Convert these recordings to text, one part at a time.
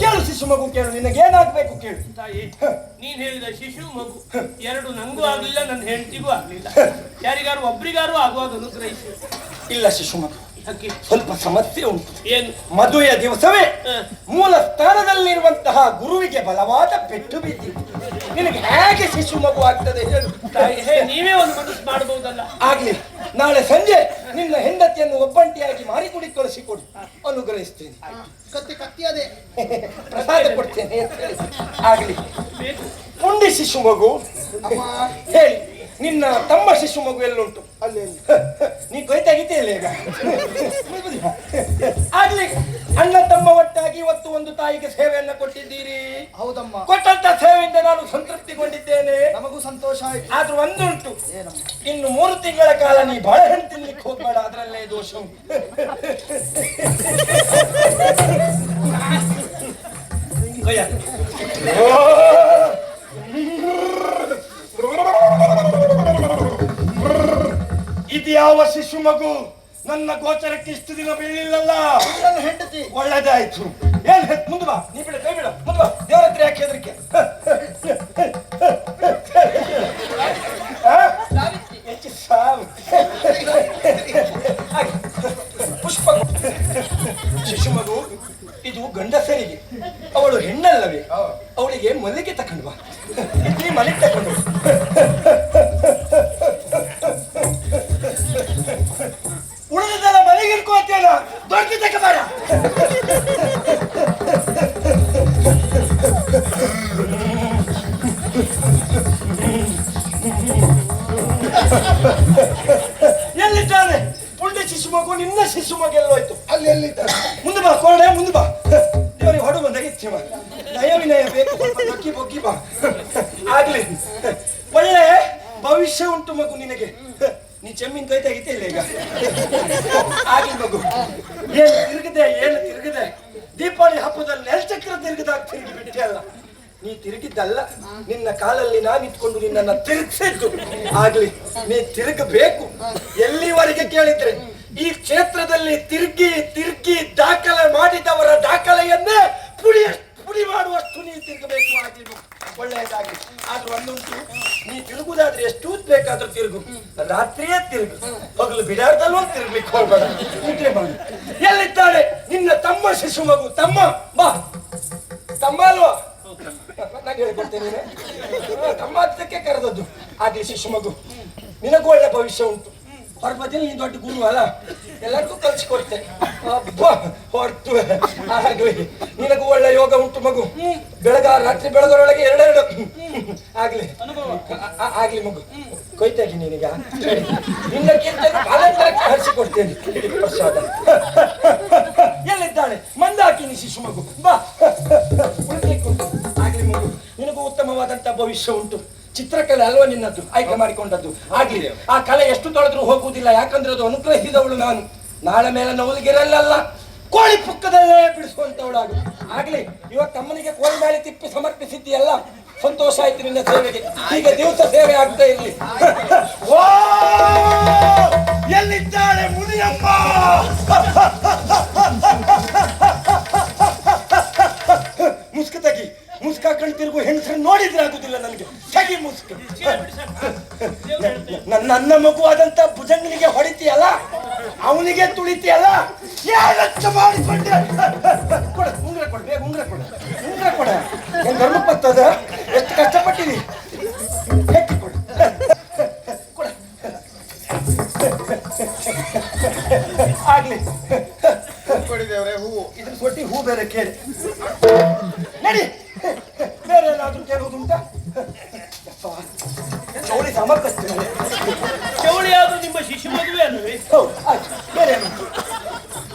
ಕೇಳು ಶಿಶು ಮಗು ಕೇಳು ನಿನಗೆ ಏನಾಗ್ಬೇಕು ಕೇಳು. ತಾಯಿ ನೀನ್ ಹೇಳಿದ ಶಿಶು ಮಗು ಎರಡು ನಂಗೂ ಆಗ್ಲಿಲ್ಲ ನನ್ನ ಹೆಂಡತಿಗೂ ಆಗ್ಲಿಲ್ಲ. ಯಾರಿಗಾರು ಒಬ್ರಿಗಾರು ಆಗುವಾಗ ಅನುಗ್ರಹಿಸಿ. ಇಲ್ಲ ಶಿಶು ಮಗು? ಸ್ವಲ್ಪ ಸಮಸ್ಯೆ ಉಂಟು. ಏನು? ಮದುವೆಯ ದಿವಸವೇ. ಮೂಲ ಸ್ಥಾನದಲ್ಲಿರುವಂತಹ ಗುರುವಿಗೆ ಬಲವಾದ ಪೆಟ್ಟು ಬಿದ್ದಿದೆ ನಿನಗೆ ಹೇಗೆ ಶಿಶು ಮಗು ಆಗ್ತದೆ ಹೇಳು. ತಾಯಿ ಹೇ ನೀವೇ ಒಂದು ಮನಸ್ಸು ಮಾಡಬಹುದಲ್ಲ? ಆಗ್ಲಿ ನಾಳೆ ಸಂಜೆ ನಿನ್ನ ಹೆಂಡತಿಯನ್ನು ಒಬ್ಬಂಟಿಯಾಗಿ ಮಾರಿಕೊಡಿ ಕಳಿಸಿಕೊಡು ಅನುಗ್ರಹಿಸ್ತೀನಿ ಕತ್ತಿ ಕತ್ತಿ ಅದೇ. ಪ್ರಸಾದ ಕೊಡ್ತೇನೆ ಆಗಲಿ. ಪುಂಡಿ ಶಿಶು ಮಗು. ಹೇಳಿ ನಿನ್ನ ತಮ್ಮ ಶಿಶು ಮಗು ಎಲ್ಲುಂಟು? ಅಲ್ಲಿ ಅಲ್ಲಿ ನೀ ಕೊಯ್ತಾಗಿದೆಯಲ್ಲ ಈಗ ಆಗ್ಲಿ. ಅಣ್ಣ ತಮ್ಮ ಒಟ್ಟಾಗಿ ಇವತ್ತು ಒಂದು ತಾಯಿಗೆ ಸೇವೆಯನ್ನ ಕೊಟ್ಟಿದ್ದೀರಿ. ಹೌದಮ್ಮ. ಕೊಟ್ಟಂತ ಸೇವೆಯಿಂದ ನಾನು ಸಂತೃಪ್ತಿಗೊಂಡಿದ್ದೇನೆ. ನಮಗೂ ಸಂತೋಷ ಆಯ್ತು. ಆದ್ರೂ ಒಂದುಂಟು. ಏನಮ್ಮ ಇನ್ನು ಮೂರು ತಿಂಗಳ ಕಾಲ ನೀ ಬಾಳೆಹಣ್ಣು ತಿನ್ಲಿಕ್ಕೆ ಹೋಗ್ಬೇಡ ಅದರಲ್ಲೇ ದೋಷ. ಇದು ಯಾವ ಶಿಶು ಮಗು? ನನ್ನ ಗೋಚರಕ್ಕೆ ಇಷ್ಟು ದಿನ ಬೀಳಿಲ್ಲಲ್ಲ ಹೆಂಡತಿ ಒಳ್ಳೇದಾಯ್ತು ಏನ್ ಹೆತ್ ಮುಂದೆ ಬಾ ನೀ ಬಿಡ ಕೈ ಬಿಡ ಮುಂದೆ ಬಾ ದೇವರ ಹತ್ರ ಯಾಕೆ ಹೆದರಿಕೆ? ಹೆಚ್ಚು ಸಾವು. ಪುಷ್ಪ ಶಿಶುಮಗು ಇದು ಗಂಡಸರಿಗೆ ಅವಳು ಹೆಣ್ಣಲ್ಲವೇ ಅವಳಿಗೆ ಮಲ್ಲಿಗೆ ತಕೊಂಡ್ವಾ ಈ ಮಲ್ಲಿಗೆ ತಕೊಂಡು ಇಟ್ಕೋತೇನ ಬರ ಎಲ್ಲಿದ್ದಾನೆ ಪುಂಡ ಶಿಶು ಮಗು ನಿನ್ನ ಶಿಶು ಮಗು ಎಲ್ಲೋಯ್ತು ಅಲ್ಲಿ ಎಲ್ಲಿದ್ದಾನೆ ಮುಂದೆ ಬಾ ಕೊರಡೆ ಮುಂದೆ ಬಾ. ದೇವರಿಗೆ ಹೊಡು ಬಂದಾಗ ಇಚ್ಛೆ ನಯ ವಿನಯ ಬೇಕು ಬಗ್ಗಿ ಬೊಗ್ಗಿ ಬಾ. ಆಗ್ಲಿ. ಒಳ್ಳೆ ಭವಿಷ್ಯ ಉಂಟು ಮಗು ನಿನಗೆ. ನೀ ಚೆಮ್ಮಿನ ಕೈ ತೆಗಿತೆ ಇಲ್ಲ ಈಗ? ಆಗ್ಲಿ ಮಗು. ಏನು ತಿರುಗಿದೆ ಏನು ತಿರುಗಿದೆ. ದೀಪಾವಳಿ ಹಬ್ಬದಲ್ಲಿ ಎಲ್ಚಕ್ರ ತಿರುಗಿದಾಗ ತಿರುಗಿ ಬಿಟ್ಟೆ ಅಲ್ಲ? ನೀ ತಿರುಗಿದ್ದಲ್ಲ. ನಿನ್ನ ಕಾಲಲ್ಲಿ ನಾನು ಇಟ್ಕೊಂಡು ನಿನ್ನನ್ನ ತಿರುಗಿಸಿದ್ದು. ಆಗ್ಲಿ, ನೀ ತಿರುಗಬೇಕು. ಎಲ್ಲಿವರೆಗೆ ಕೇಳಿದ್ರೆ, ಈ ಕ್ಷೇತ್ರದಲ್ಲಿ ತಿರುಗಿ ತಿರುಗಿ ದಾಖಲೆ ಮಾಡಿದವರ ದಾಖಲೆಯನ್ನೇ ಪುಡಿ ಪುಡಿ ಮಾಡುವಷ್ಟು ನೀ ತಿರುಗಬೇಕು, ಆಗ್ಲಿ. ಮಗು. ಒಳ್ಳೆಯದಾಗಿ. ಆದ್ರೆ ಒಂದುಂಟು ನೀ ತಿರುಗುದಾದ್ರೆ ಎಷ್ಟು ಬೇಕಾದ್ರೂ ತಿರುಗು. ರಾತ್ರಿಯೇ ತಿರುಗು. ಹಗಲು ಬಿಡಾರ್ದಲ್ಲೂ ತಿರುಗ್ಲಿಕ್ಕೆ ಹೋಗ್ಬೇಡ. ನಿದ್ರೆ ಮಾಡಿ ಎಲ್ಲಿದ್ದಾಳೆ? ನಿನ್ನ ತಮ್ಮ ಶಿಶು ಮಗು. ತಮ್ಮ. ಬಾ. ತಮ್ಮ ಅಲ್ವಾ? ನಾನು ಹೇಳ್ಕೊಡ್ತೇನೆ. ತಮ್ಮ ಹತ್ತಕ್ಕೆ ಕರೆದದ್ದು. ಆಗ್ಲಿ ಶಿಶು ಮಗು. ನಿನಗೂ ಒಳ್ಳೆ ಭವಿಷ್ಯ ಉಂಟು. ಹೊರಬದಿಯಲ್ಲಿ ನೀನು ದೊಡ್ಡ ಗುರು ಅಲ್ಲ? ಎಲ್ಲರಿಗೂ ಕಲ್ಸಿಕೊಡ್ತೇನೆ ಹೊರತು. ಆಗ್ಲಿ ನಿನಗೂ ಒಳ್ಳೆ ಯೋಗ ಉಂಟು ಮಗು. ಬೆಳಗ, ರಾತ್ರಿ ಬೆಳಗರೊಳಗೆ ಎರಡೆರಡು. ಆಗ್ಲಿ. ಆಗ್ಲಿ ಮಗು. ಕೊಯ್ತಾಗಿ ನೀನೀಗ. ನಿನ್ನಕ್ಕಿಂತ ಕಾಲಂತರಕ್ಕೆ ಹರಿಸಿಕೊಡ್ತೇನೆ ಪ್ರಸಾದ. ಎಲ್ಲಿದ್ದಾಳೆ? ಮಂದಾಕಿನಿ ಶಿಶು ಮಗು. ಬಾ. ಉಳ್ಲಿಕ್ಕೆ ಉಂಟು. ಆಗ್ಲಿ ಮಗು. ನಿನಗೂ ಉತ್ತಮವಾದಂತ ಭವಿಷ್ಯ ಉಂಟು. ಚಿತ್ರಕಲೆ ಅಲ್ವಾ ನಿನ್ನದ್ದು? ಆಯ್ಕೆ ಮಾಡಿಕೊಂಡದ್ದು. ಆಗಿದೆ ಆ ಕಲೆ ಎಷ್ಟು ತೊಳೆದ್ರೂ ಹೋಗುವುದಿಲ್ಲ. ಯಾಕಂದ್ರೆ ಅದು ಅನುಗ್ರಹಿಸಿದವಳು ನಾನು. ನಾಳೆ ಮೇಲೆ ನವಲಿಗಿರಲ್ಲ ಕೋಳಿ ಪುಕ್ಕದಲ್ಲೇ ಬಿಡಿಸುವಂತವಳಾಗು ಆಗ್ಲಿ ಇವತ್ತು ತಮ್ಮನಿಗೆ ಕೋಳಿ ಮೇಲೆ ತಿಪ್ಪಿ ಸಮರ್ಪಿಸಿದ್ದೀಯಲ್ಲ, ಸಂತೋಷ ಆಯ್ತು ನಿನ್ನ ಸೇವೆಗೆ. ಈಗ ದಿವಸ ಸೇವೆ ಆಗ್ತಾ ಇರಲಿ. ಓ, ಎಲ್ಲಿದ್ದಾಳೆ ಮುನಿಯಪ್ಪ? ಮುಸ್ಕ ತಗಿ. ಮುಸ್ಕಾ ಕಣ್ ತಿರುಗು ಹೆಂಗಸರು ನೋಡಿದ್ರೆ ಆಗುದಿಲ್ಲ ನನಗೆ. ತೆಗಿ ಮುಸ್ಕು ನನ್ನ ಮಗುವಾದಂತ ಭುಜಂಗನಿಗೆ ಹೊಡಿತೀಯಲ್ಲ? ಅವನಿಗೆ ತುಳಿತೀಯಲ್ಲ? ಏನಂತ ಮಾಡಿಕೊಂಡೆ? ಕೊಡ ಉಂಗ್ರ ಕೊಡ ಬೇಗ ಉಂಗ್ರ ಕೊಡ ಉಂಗ್ರ ಕೊಡ. ಏನ್ ಧರ್ಮ ಪತ್ತದ? ಎಷ್ಟು ಕಷ್ಟಪಟ್ಟಿದಿ? ಹೆಕ್ಕಿ ಕೊಡು. ಕೊಡ. ಆಗ್ಲಿ. ಕೊಡಿದೇವ್ರೆ ಹೂವು. ಇದ್ರ ಕೊಟ್ಟಿ ಹೂ ಬೇರೆ ಕೇಳಿ ನಡಿ ಬೇರೆ ಏನಾದ್ರೂ ಕೇಳುವುದುಂಟಾ ಯಪ್ಪ, ಚೌಳಿ ಸಮರ್ಪಿಸ್ತೇನೆ. ಚೌಳಿ ಆದ್ರೂ ನಿಮ್ಮ ಶಿಶು ಮದುವೆ ಅಲ್ವೇ? ಹೌದು ಆಯ್ತು. ಬೇರೆ ಏನುಂಟು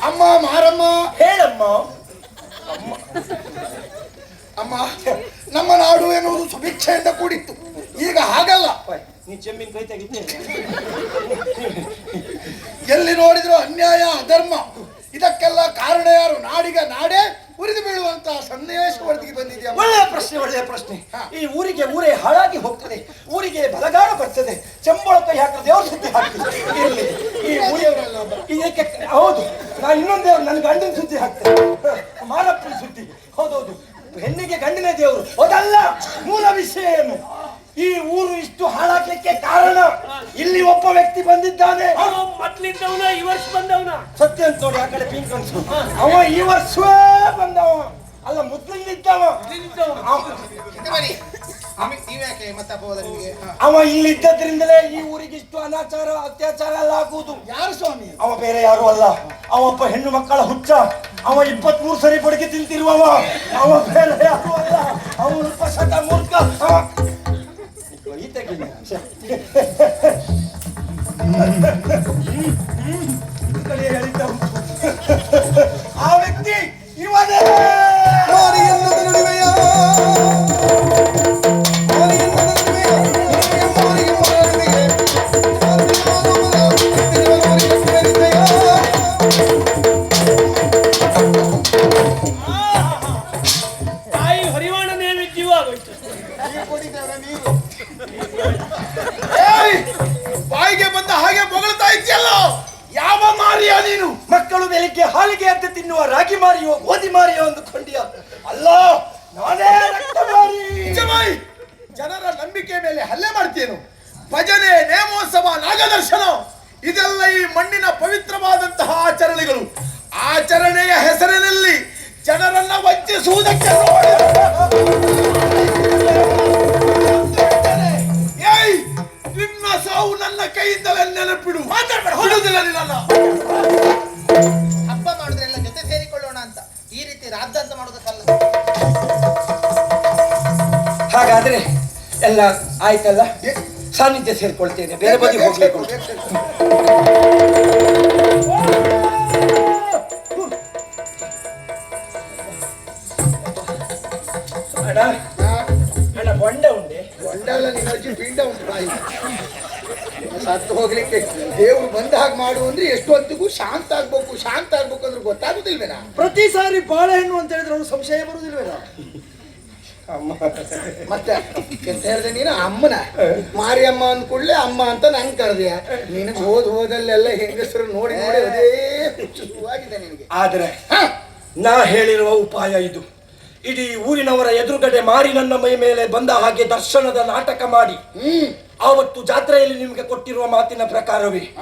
ಅಮ್ಮ ಮಾರಮ್ಮ. ಹೇಳಮ್ಮ. ಅಮ್ಮ ನಮ್ಮ ನಾಡು ಎನ್ನುವುದು ಸುಭಿಕ್ಷೆಯಿಂದ ಕೂಡಿತ್ತು. ಈಗ ಹಾಗಲ್ಲ. ಓಯ್, ನೀ ಚೆಮ್ಮಿನ ಕೈ ತೆಗಿತೇನೆ ಎಲ್ಲಿ ನೋಡಿದ್ರು ಅನ್ಯಾಯ ಅಧರ್ಮ. ಇದಕ್ಕೆಲ್ಲ ಕಾರಣ ಯಾರು? ನಾಡಿಗ ನಾಡೇ ಮುರಿದು ಬೀಳುವಂತ ಸನ್ನಿವೇಶವರೆಗೆ ಬಂದಿದೆಯಾ ಒಳ್ಳೆಯ ಪ್ರಶ್ನೆ ಒಳ್ಳೆಯ ಪ್ರಶ್ನೆ. ಈ ಊರಿಗೆ ಊರೇ ಹಾಳಾಗಿ ಹೋಗ್ತದೆ. ಊರಿಗೆ ಬಲಗಾಡ ಬರ್ತದೆ. ಚಂಬಳ ಕೈ ಹಾಕಿದ್ರೆ ದೇವ್ರ ಸುದ್ದಿ ಹಾಕ್ತದೆ. ಈ ಊರಿಗೆ ಇದಕ್ಕೆ ಹೌದು. ನಾನು ಇನ್ನೊಂದು ನನ್ನ ಗಂಡಿನ ಸುದ್ದಿ ಹಾಕ್ತೇನೆ. ಮಾನಪ್ಪನ ಸುದ್ದಿ. ಹೌದೌದು ಹೆಣ್ಣಿಗೆ ಗಂಡಿನ ದೇವರು. ಅದಲ್ಲ ಮೂಲ ವಿಷಯ ಏನು? ಈ ಊರು ಇಷ್ಟು ಹಾಳಾಗ್ಲಿಕ್ಕೆ ಕಾರಣ? ಇಲ್ಲಿ ಒಬ್ಬ ವ್ಯಕ್ತಿ ಬಂದಿದ್ದಾನೆ. ಮೊದ್ಲಿದ್ದವನ ಈ ವರ್ಷ ಬಂದವನ. ಸತ್ಯ ಅಂತ ನೋಡಿ ಆ ಕಡೆ ಪಿಂಕ್ ಅನ್ಸು ಅವ ಈ ವರ್ಷವೇ ಹ. ಅವ ಇಲ್ಲಿದ್ದದ್ರಿಂದಲೇ ಈ ಊರಿಗೆ ಇಷ್ಟು ಅನಾಚಾರ ಅತ್ಯಾಚಾರ ಎಲ್ಲ ಆಗುವುದು. ಯಾರು ಸ್ವಾಮಿ? ಅವ ಬೇರೆ ಯಾರು ಅಲ್ಲ. ಅವಪ್ಪ ಹೆಣ್ಣು ಮಕ್ಕಳ ಹುಚ್ಚ. ಅವ ಇಪ್ಪತ್ಮೂರು ಸರಿ ಬಡಗಿ ತಿಂತಿರುವವ. ಅವ ಬೇರೆ ಯಾರು ಅಲ್ಲ. ಅವ ಉಪಶತ ಮೂರ್ಖ. ಬೆಳಿಗ್ಗೆ ಹಾಲಿಗೆ ಅಂತ ತಿನ್ನುವ ರಾಗಿ ಮಾರಿಯೋ ಗೋಧಿ ಮಾರಿಯೋ ಅಂದುಕೊಂಡಿಯ. ಅಲ್ಲ ನಾನೇ ರಕ್ತ ಮಾರಿ. ಜಮಾಯಿ ಜನರ ನಂಬಿಕೆ ಮೇಲೆ ಹಲ್ಲೆ ಮಾಡ್ತೇನು ಭಜನೆ ನೇಮೋತ್ಸವ ನಾಗದರ್ಶನ ಇದೆಲ್ಲ ಈ ಮಣ್ಣಿನ ಪವಿತ್ರವಾದಂತಹ ಆಚರಣೆಗಳು. ಆಚರಣೆಯ ಹೆಸರಿನಲ್ಲಿ ಜನರನ್ನ ವಂಚಿಸುವುದಕ್ಕೆ ಏಯ್ ನಿನ್ನ ಸಾವು ನನ್ನ ಕೈಯಿಂದಲೇ ನೆನಪಿಡು. ಮಾತಾಡ್ಬೇಡ ಹೊಡುದಿಲ್ಲ ನಿನ್ನ ರಾದ್ದಾಂತ ಮಾಡೋದಕ್ಕಲ್ಲ. ಹಾಗಾದ್ರೆ ಎಲ್ಲ ಆಯ್ತಲ್ಲ? ಸಾನ್ನಿಧ್ಯ ಸೇರ್ಕೊಳ್ತೇನೆ ಬೇರೆ ಬದಿ ಹೋಗ್ಬೇಕು ಅಣ್ಣ ಅಣ್ಣ ಬೊಂಡ ಉಂಡೆ ಒಂಡಲ್ಲ ನಿನ್ನ ಅಜ್ಜಿ ಪಿಂಡ ಉಂಟು ಬಾಯಿ. ಸತ್ತು ಹೋಗ್ಲಿಕ್ಕೆ ದೇವ್ರು ಬಂದ ಹಾಗೆ ಮಾಡು ಅಂದ್ರೆ ಎಷ್ಟು ಹೊತ್ತಿಗೂ ಶಾಂತ ಆಗ್ಬೇಕು ಶಾಂತ ಆಗ್ಬೇಕು ಅಂದ್ರೆ ಗೊತ್ತಾಗುದಿಲ್ವೇನ? ಪ್ರತಿ ಸಾರಿ ಬಾಳೆಹಣ್ಣು ಅಂತ ಹೇಳಿದ್ರೆ ಅವ್ರು ಸಂಶಯ ಬರುದಿಲ್ವೇನ? ಅಮ್ಮ. ಮತ್ತೆ ಎಂತ ಹೇಳಿದೆ ನೀನು? ಅಮ್ಮನ. ಮಾರಿಯಮ್ಮ ಅಂದ ಕೂಡಲೇ ಅಮ್ಮ ಅಂತ ನಂಗೆ ಕರೆದೆಯ ನಿನಗೆ ಹೋದ್ ಹೋದಲ್ಲೆಲ್ಲ ಹೆಂಗಸರು ನೋಡಿ ನೋಡಿ ಅದೇ ಆಗಿದೆ ಶುರುವಾಗಿದೆ ನಿನಗೆ. ಆದ್ರೆ ನಾ ಹೇಳಿರುವ ಉಪಾಯ ಇದು. ಇಡೀ ಊರಿನವರ ಎದುರುಗಡೆ ಮಾರಿ ನನ್ನ ಮೈ ಮೇಲೆ ಬಂದ ಹಾಗೆ ದರ್ಶನದ ನಾಟಕ ಮಾಡಿ. ಹ್ಮ್. ಆವತ್ತು ಜಾತ್ರೆಯಲ್ಲಿ ನಿಮಗೆ ಕೊಟ್ಟಿರುವ ಮಾತಿನ ಪ್ರಕಾರವೇ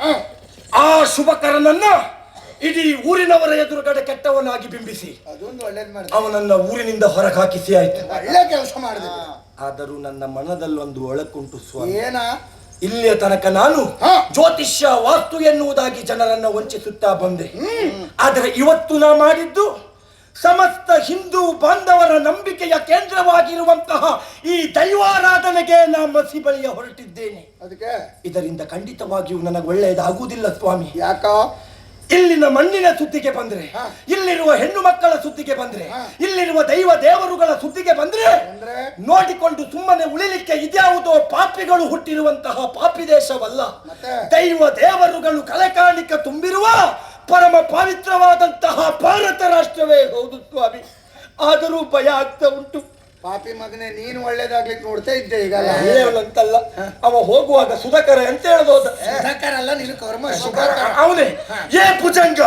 ಆ ಶುಭಕರನನ್ನ ಇಡೀ ಊರಿನವರ ಎದುರುಗಡೆ ಕೆಟ್ಟವನಾಗಿ ಬಿಂಬಿಸಿ ಅದೊಂದು ಒಳ್ಳೇದು ಮಾಡಿದೆ. ಅವನನ್ನ ಊರಿನಿಂದ ಹೊರಗೆ ಹಾಕಿಸಿ ಆಯ್ತು. ಒಳ್ಳೆ ಕೆಲಸ ಮಾಡಿದೆ. ಆದರೂ ನನ್ನ ಮನದಲ್ಲೊಂದು ಒಳಕುಂಟು ಸ್ವಾಮಿ. ಏನ? ಇಲ್ಲಿಯ ತನಕ ನಾನು ಜ್ಯೋತಿಷ್ಯ ವಾಸ್ತು ಎನ್ನುವುದಾಗಿ ಜನರನ್ನ ವಂಚಿಸುತ್ತಾ ಬಂದೆ. ಆದರೆ ಇವತ್ತು ನಾ ಮಾಡಿದ್ದು ಸಮಸ್ತ ಹಿಂದೂ ಬಾಂಧವರ ನಂಬಿಕೆಯ ಕೇಂದ್ರವಾಗಿರುವಂತಹ ಈ ದೈವಾರಾಧನೆಗೆ ನಾ ಮಸಿ ಬಳಿಯ ಹೊರಟಿದ್ದೇನೆ. ಅದಕ್ಕೆ? ಇದರಿಂದ ಖಂಡಿತವಾಗಿಯೂ ನನಗೆ ಒಳ್ಳೆಯದಾಗುವುದಿಲ್ಲ ಸ್ವಾಮಿ. ಯಾಕ? ಇಲ್ಲಿನ ಮಣ್ಣಿನ ಸುದ್ದಿಗೆ ಬಂದ್ರೆ ಇಲ್ಲಿರುವ ಹೆಣ್ಣು ಮಕ್ಕಳ ಸುದ್ದಿಗೆ ಬಂದ್ರೆ ಇಲ್ಲಿರುವ ದೈವ ದೇವರುಗಳ ಸುದ್ದಿಗೆ ಬಂದ್ರೆ ನೋಡಿಕೊಂಡು ಸುಮ್ಮನೆ ಉಳಿಲಿಕ್ಕೆ ಇದ್ಯಾವುದೋ ಪಾಪಿಗಳು ಹುಟ್ಟಿರುವಂತಹ ಪಾಪಿ ದೇಶವಲ್ಲ? ದೈವ ದೇವರುಗಳು ಕಲೆಕಾಣಿಕ ತುಂಬಿರುವ ಪರಮ ಪವಿತ್ರವಾದಂತಹ ಭಾರತ ರಾಷ್ಟ್ರವೇ ಹೌದು ಸ್ವಾಮಿ. ಆದರೂ ಭಯ ಆಗ್ತಾ ಉಂಟು. ಪಾಪಿ ಮಗನೇ ನೀನು ಒಳ್ಳೇದಾಗ್ಲಿಕ್ಕೆ ನೋಡ್ತಾ ಇದ್ದೆ ಈಗ ಅಂತಲ್ಲ ಅವ ಹೋಗುವಾಗ ಸುಧಾಕರ ಅಂತ ಹೇಳ್ಬೋದು ನೀನು ಕರ್ಮ ಅವನೇ ಏ ಭುಜಂಗ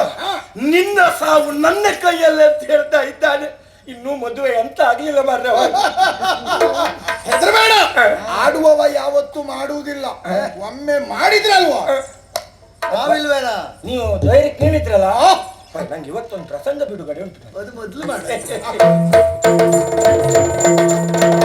ನಿನ್ನ ಸಾವು ನನ್ನ ಕೈಯಲ್ಲೇ ಅಂತ ಹೇಳ್ತಾ ಇದ್ದಾನೆ. ಇನ್ನೂ ಮದುವೆ ಅಂತ ಆಗ್ಲಿಲ್ಲ ಮಾರ್ರೆ ಅವ. ಹೆದರಬೇಡ. ಆಡುವವ ಯಾವತ್ತು ಮಾಡುವುದಿಲ್ಲ. ಒಮ್ಮೆ ಮಾಡಿದ್ರಲ್ವಾ. ನಾವಿಲ್ವೇನ? ನೀವು ಧೈರ್ಯ ನೀವಿದ್ರಲ್ಲ ನಂಗೆ ಇವತ್ತೊಂದು ಪ್ರಸಂಗ ಬಿಡುಗಡೆ ಉಂಟು. ಅದು ಮೊದಲು ಮಾಡಿ.